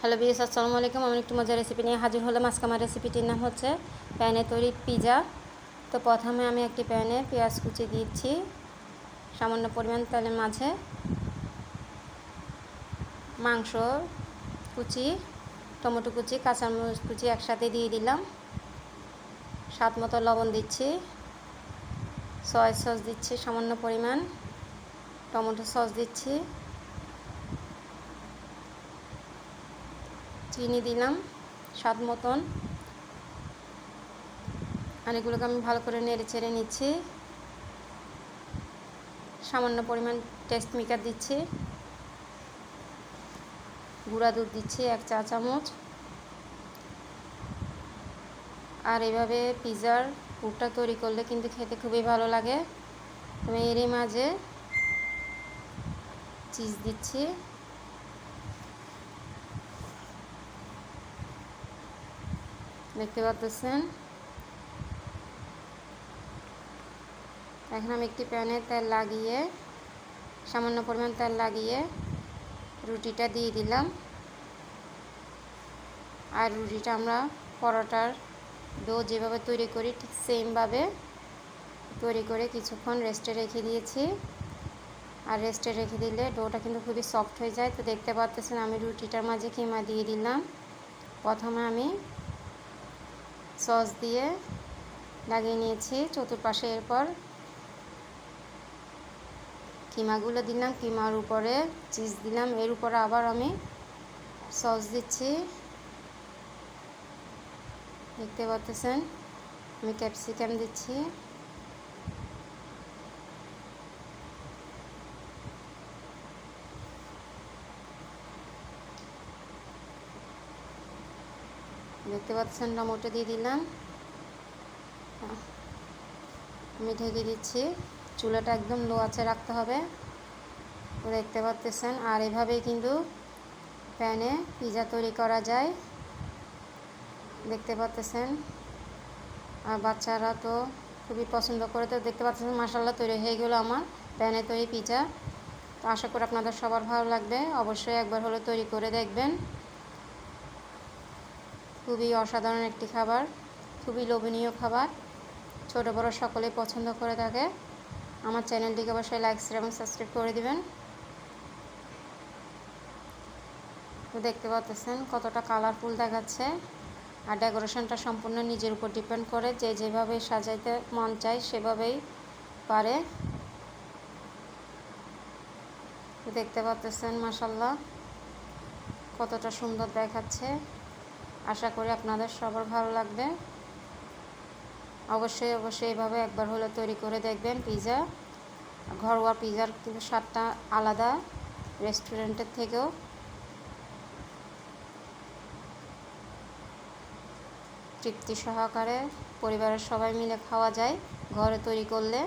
Hello BS আসসালামু আলাইকুম। আমি একটু মজার রেসিপি নিয়ে হাজির হলাম। আজকে আমার রেসিপিটির নাম হচ্ছে প্যানে তৈরি পিজা। তো প্রথমে আমি একটি প্যানে পেঁয়াজ কুচি দিচ্ছি সামান্য পরিমাণ তেলের মাঝে। মাংস কুচি, টমেটো কুচি, কাঁচামরিচ কুচি একসাথে দিয়ে দিলাম। স্বাদ মতো লবণ দিচ্ছি। সয়া সস দিচ্ছি সামান্য পরিমাণ। টমেটো সস দিচ্ছি। চিনি দিলাম, স্বাদ মতন। আর এগুলোকে আমি ভালো করে নেড়ে চেড়ে নিচ্ছি। সামান্য পরিমাণ টেস্ট মিকার দিচ্ছি। গুঁড়া দুধ দিচ্ছি এক চা চামচ। আর এভাবে পিৎজার পুরটা তৈরি করলে কিন্তু খেতে খুবই ভালো লাগে। আমি এরই মাঝে চিজ দিচ্ছি। দেখতে পাচ্ছেন? এখন আমি একটি প্যানে তেল লাগিয়ে, সামান্য পরিমাণ তেল লাগিয়ে রুটিটা দিয়ে দিলাম। আর রুটিটা আমরা পরোটার ডো যেভাবে তৈরি করি, ঠিক সেমভাবে তৈরি করে কিছুক্ষণ রেস্টে রেখে দিয়েছি। আর রেস্টে রেখে দিলে ডোটা কিন্তু খুবই সফট হয়ে যায়। তো দেখতে পাচ্ছেন আমি রুটিটার মাঝে কিমা দিয়ে দিলাম। প্রথমে আমি সস দিয়ে লাগিয়ে নিয়েছি চতুর্পাশে এরপর কিমাগুলো দিলাম, কিমার উপরে চিজ দিলাম, এর উপরে আবার আমি সস দিচ্ছি। দেখতে পাচ্ছেন, আমি ক্যাপসিকাম দিচ্ছি। দেখতে পাচ্ছেন, টমেটো দিয়ে দিলাম। আমি ঢেকে দিচ্ছি। চুলাটা একদম লো আছে রাখতে হবে। দেখতে পাচ্ছেন, আর এভাবেই কিন্তু প্যানে পিজা তৈরি করা যায়। দেখতে পাচ্ছেন, আর বাচ্চারা তো খুবই পছন্দ করে তো দেখতে পাচ্ছেন মাসাল্লা তৈরি হয়ে গেলো আমার প্যানে তৈরি পিজা। তো আশা করি আপনাদের সবার ভালো লাগবে। অবশ্যই একবার হলে তৈরি করে দেখবেন। খুবই অসাধারণ একটি খাবার, খুবই লোভনীয় খাবার। ছোট বড় সকলেই পছন্দ করে থাকে। আমার চ্যানেলটিকে অবশ্যই লাইক শেয়ার এবং সাবস্ক্রাইব করে দিবেন। দেখতে পাচ্ছেন কতটা কালারফুল দেখাচ্ছে। আর ডেকোরেশনটা সম্পূর্ণ নিজের উপর ডিপেন্ড করে। যে যেভাবে সাজাইতে মন চায় সেভাবেই পারে। দেখতে পাচ্ছেন মাসাল্লাহ কতটা সুন্দর দেখাচ্ছে। আশা করি আপনাদের সবার ভালো লাগবে। অবশ্যই অবশ্যই এইভাবে একবার হলে তৈরি করে দেখবেন পিৎজা ঘরোয়া পিৎজার কিন্তু স্বাদটা আলাদা রেস্টুরেন্টের থেকেও। তৃপ্তি সহকারে পরিবারের সবাই মিলে খাওয়া যায় ঘরে তৈরি করলে।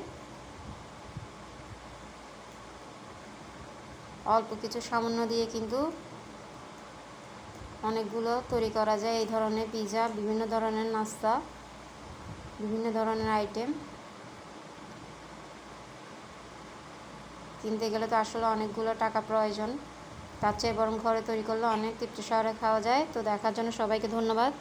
অল্প কিছু সামান্য দিয়ে কিন্তু অনেকগুলো তৈরি করা যায়। এই ধরনের পিজা, বিভিন্ন ধরনের নাস্তা, বিভিন্ন ধরনের আইটেম কিনতে গেলে তো আসলে অনেকগুলো টাকা প্রয়োজন। তার চেয়ে বরং ঘরে তৈরি করলে অনেক তৃপ্তি শহরে খাওয়া যায়। তো দেখার জন্য সবাইকে ধন্যবাদ।